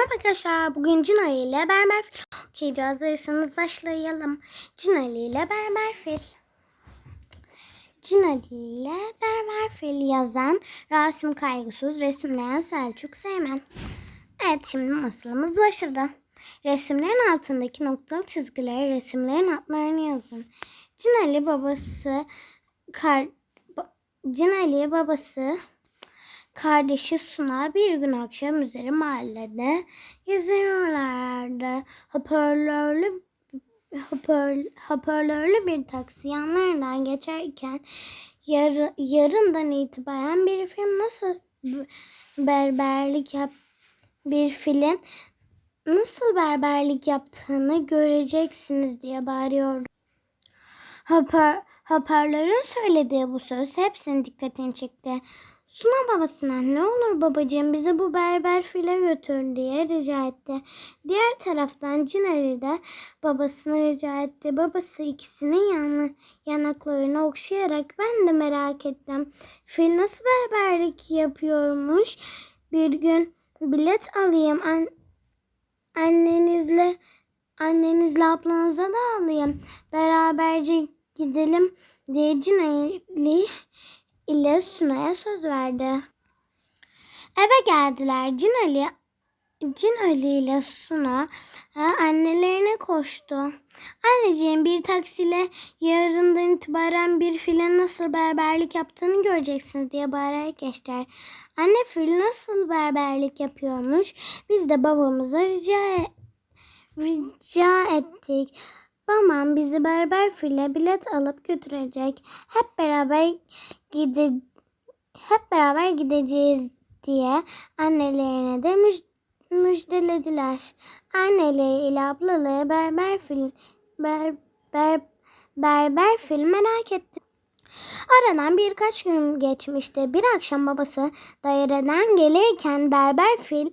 Merhaba arkadaşlar. Bugün Cin Ali ile Berber Fil okuyacağız. Hazırsanız başlayalım. Cin Ali ile Berber Fil. Cin Ali ile Berber Fil yazan Rasim Kaygısız, resimleyen Selçuk Seymen. Evet şimdi masalımız başladı. Resimlerin altındaki noktalı çizgileri resimlerin adlarını yazın. Cin Ali babası kar, ba- Cin Ali babası kardeşi Suna bir gün akşam üzeri mahallede geziyorlardı. Hoparlörlü hoparl, hoparlörlü bir taksi yanlarından geçerken yarı, yarından itibaren bir film nasıl berberlik yap bir filin nasıl berberlik yaptığını göreceksiniz diye bağırıyordu. Hoparl hoparlörün söylediği bu söz hepsinin dikkatini çekti. Suna babasına ne olur babacığım bizi bu berber file götür diye rica etti. Diğer taraftan Cinali de babasına rica etti. Babası ikisinin yanı, yanaklarını okşayarak ben de merak ettim. Fil nasıl berberlik yapıyormuş? Bir gün bilet alayım an, annenizle annenizle ablanıza da alayım. Beraberce gidelim diye Cinali ile Suna'ya söz verdi. Eve geldiler. Cin Ali, Cin Ali ile Suna ha, annelerine koştu. Anneciğim bir taksiyle yarından itibaren bir file nasıl berberlik yaptığını göreceksiniz diye bağırarak geçtiler. Anne fil nasıl berberlik yapıyormuş? Biz de babamıza rica, rica ettik. Babam bizi berber file bilet alıp götürecek. Hep beraber gide hep beraber gideceğiz diye annelerine de müj- müjdelediler. Anneleri ile ablaları berber fil ber, ber, berber fil merak etti. Aradan birkaç gün geçmişti. Bir akşam babası daireden gelirken berber fil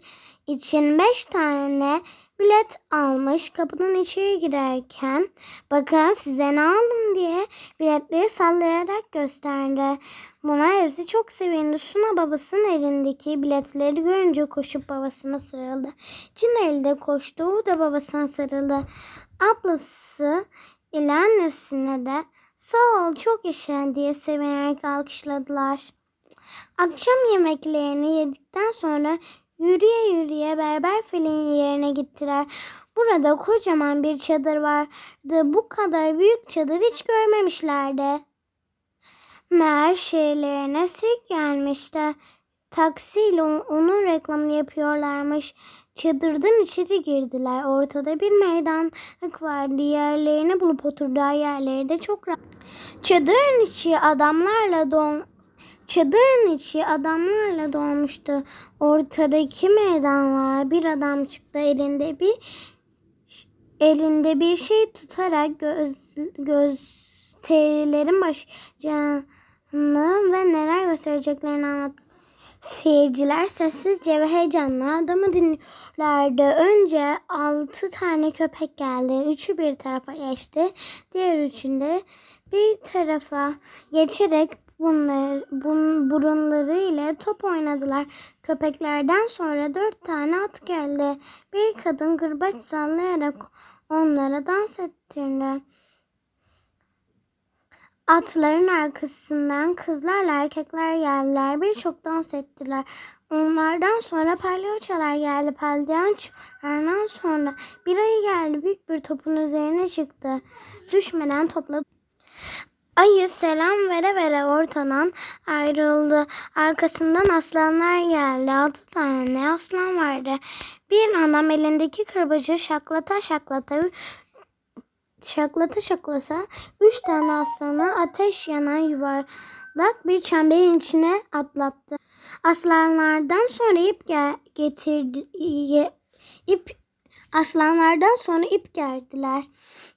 için beş tane bilet almış. Kapıdan içeri girerken bakın size ne aldım diye biletleri sallayarak gösterdi. Buna hepsi çok sevindi. Suna babasının elindeki biletleri görünce koşup babasına sarıldı. Cin elde koştu. O da babasına sarıldı. Ablası ile annesine de sağ ol çok yaşa diye sevinerek alkışladılar. Akşam yemeklerini yedikten sonra yürüye yürüye berber filin yerine gittiler. Burada kocaman bir çadır vardı. Bu kadar büyük çadır hiç görmemişlerdi. Meğer şehirlerine sirk gelmişti. Taksiyle onun reklamını yapıyorlarmış. Çadırdan içeri girdiler. Ortada bir meydanlık vardı. Yerlerini bulup oturduğu yerleri de çok rahat. Çadırın içi adamlarla dol Çadırın içi adamlarla dolmuştu. Ortadaki meydanlığa bir adam çıktı. Elinde bir elinde bir şey tutarak göz, gösterilerin başlayacağını ve neler göstereceklerini anlattı. Seyirciler sessizce ve heyecanla adamı dinliyorlardı. Önce altı tane köpek geldi. Üçü bir tarafa geçti. Diğer üçünde bir tarafa geçerek bunlar, bun, burunları ile top oynadılar. Köpeklerden sonra dört tane at geldi. Bir kadın gırbaç sallayarak onlara dans ettirdi. Atların arkasından kızlarla erkekler geldiler. Birçok dans ettiler. Onlardan sonra palyaçolar geldi. Palyaçolardan sonra bir ayı geldi. Büyük bir topun üzerine çıktı. Düşmeden topladı. Ayı selam vere vere ortadan ayrıldı. Arkasından aslanlar geldi. Altı tane aslan vardı. Bir adam elindeki kırbacı şaklata şaklata şaklata şaklasa üç tane aslanı ateş yanan yuvarlak bir çemberin içine atlattı. Aslanlardan sonra ip gel getirdi ye- ip aslanlardan sonra ip gerdiler.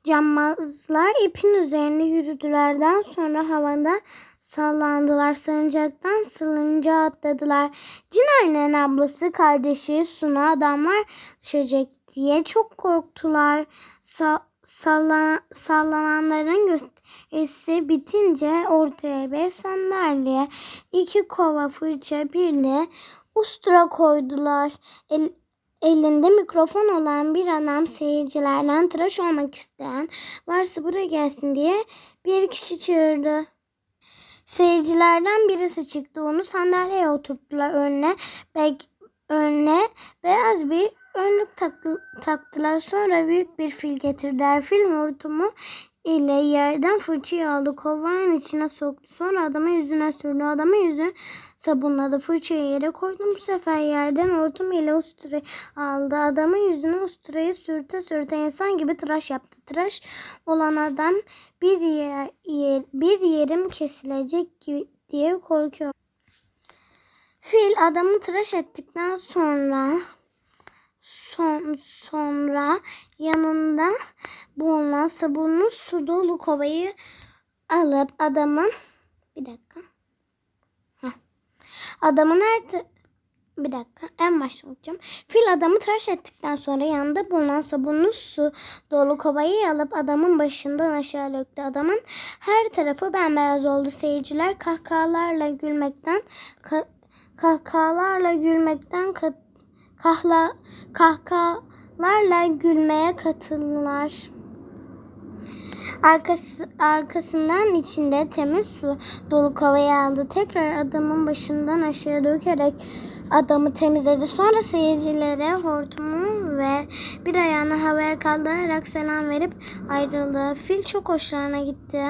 Cambazlar ipin üzerine yürüdülerden sonra havada sallandılar. Salıncaktan salıncağa atladılar. Cinayne'nin ablası kardeşi Suna adamlar düşecek diye çok korktular. Sa salla sallananların gösterisi bitince ortaya bir sandalye, iki kova fırça, bir de ustura koydular. El Elinde mikrofon olan bir adam seyircilerden tıraş olmak isteyen varsa buraya gelsin diye bir kişi çağırdı. Seyircilerden birisi çıktı. Onu sandalyeye oturttular önüne. Bek, önüne beyaz bir önlük taktı, taktılar. Sonra büyük bir fil getirdiler. Fil hortumu ile yerden fırçayı aldı. Kovanın içine soktu. Sonra adamın yüzüne sürdü. Adamın yüzü sabunladı. Fırçayı yere koydu. Bu sefer yerden hortum ile usturayı aldı. Adamın yüzüne usturayı sürte sürte insan gibi tıraş yaptı. Tıraş olan adam bir yer, yer bir yerim kesilecek gibi diye korkuyor. Fil adamı tıraş ettikten sonra son, sonra yanında bulunan sabunlu su dolu kovayı alıp adamın bir dakika. Heh. Adamın her bir dakika en başta olacağım. Fil adamı tıraş ettikten sonra yanında bulunan sabunlu su dolu kovayı alıp adamın başından aşağı döktü. Adamın her tarafı bembeyaz oldu. Seyirciler kahkahalarla gülmekten ka- kahkahalarla gülmekten kahla, kahkahalarla gülmeye katıldılar. Arkası, arkasından içinde temiz su dolu kovayı aldı. Tekrar adamın başından aşağı dökerek adamı temizledi. Sonra seyircilere hortumu ve bir ayağını havaya kaldırarak selam verip ayrıldı. Fil çok hoşlarına gitti.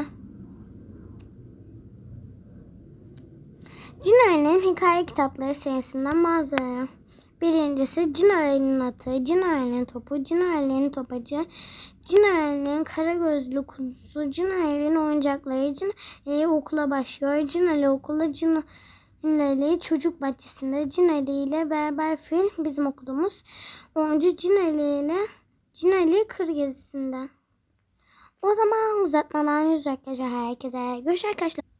Cin Ali'nin hikaye kitapları serisinden bazıları. Birincisi Cin Ali'nin atı, Cin Ali'nin topu, Cin Ali'nin topacı, Cin Ali'nin kara gözlü kuzusu, Cin Ali'nin oyuncakları, Cin Ali okula başlıyor. Cin Ali okulda Cin Ali çocuk bahçesinde Cin Ali ile beraber film bizim okulumuz. Oyuncu Cin Ali ile Cin Ali kır gezisinde. O zaman uzatmadan yüz herkese. Görüşürüz arkadaşlar.